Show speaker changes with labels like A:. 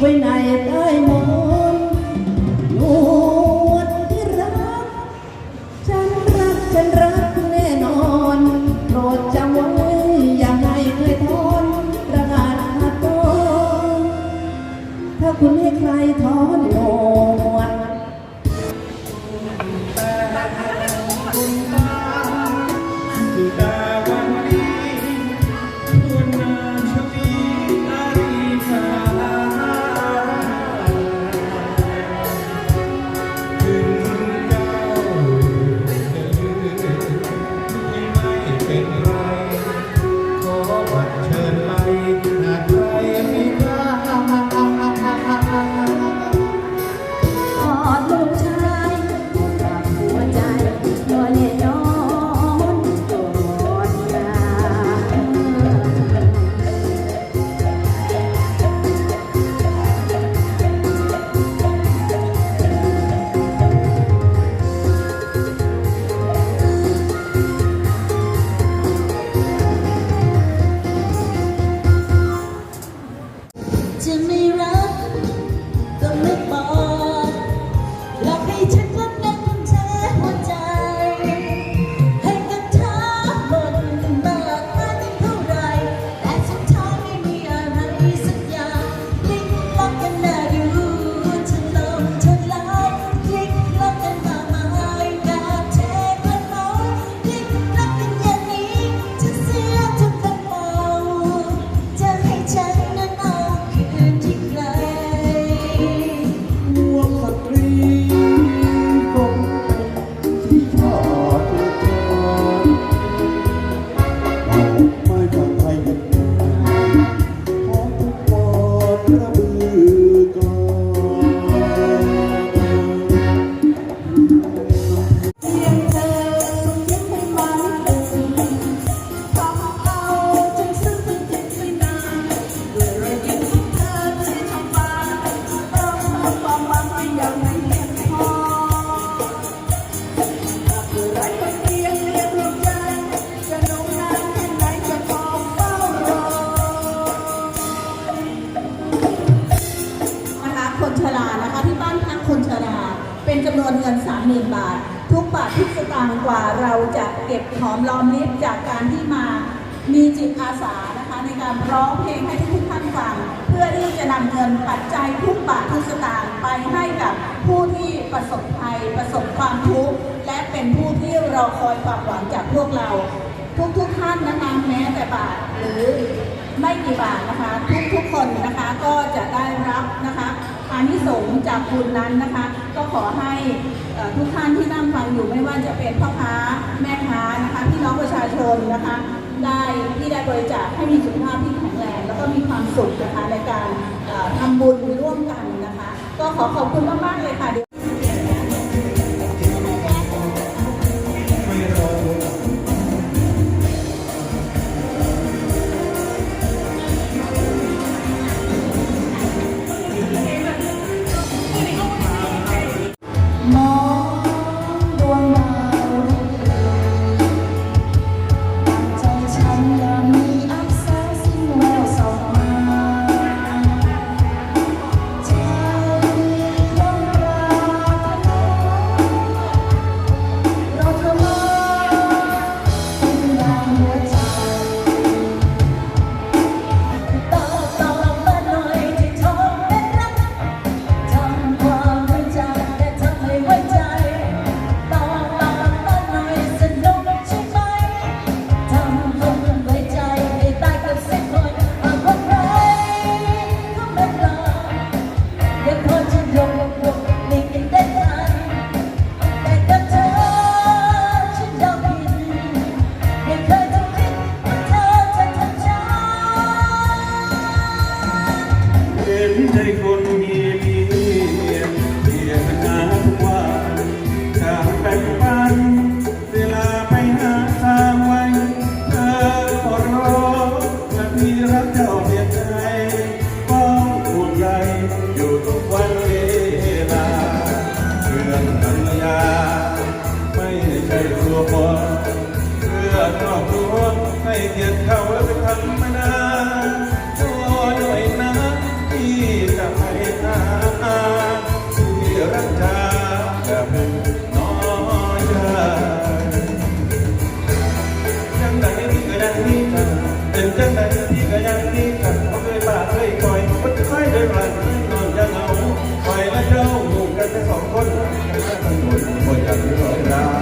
A: ไว้ในใด้ห
B: ม
A: ด
C: เก็
B: บ
C: หอมรอมริบจากการที่มามีจิตอาสานะคะ ในการร้องเพลงให้ทุกท่านฟัง เพื่อที่จะนำเงินปัจจัยทุกบาททุกสตางค์ไปให้กับผู้ที่ประสบภัยประสบความทุกข์และเป็นผู้ที่รอคอยความหวังจากพวกเรา ทุกทุกท่านนะคะแม้แต่บาทหรือไม่กี่บาทนะคะ ทุกทุกคนนะคะก็จะได้รับ อานิสงส์จากคุณนั้นนะคะ ก็ขอให้ทุกท่านที่นั่งฟังอยู่ไม่ว่าจะเป็นพ่อค้าแม่ค้านะคะพี่น้องประชาชนนะคะ ได้ที่ได้บริจาคให้มีสุขภาพที่แข็งแรงแล้วก็มีความสุขนะคะในการทำบุญร่วมกันนะคะ ก็ขอขอบคุณมากๆเลยค่ะ
B: Gracias.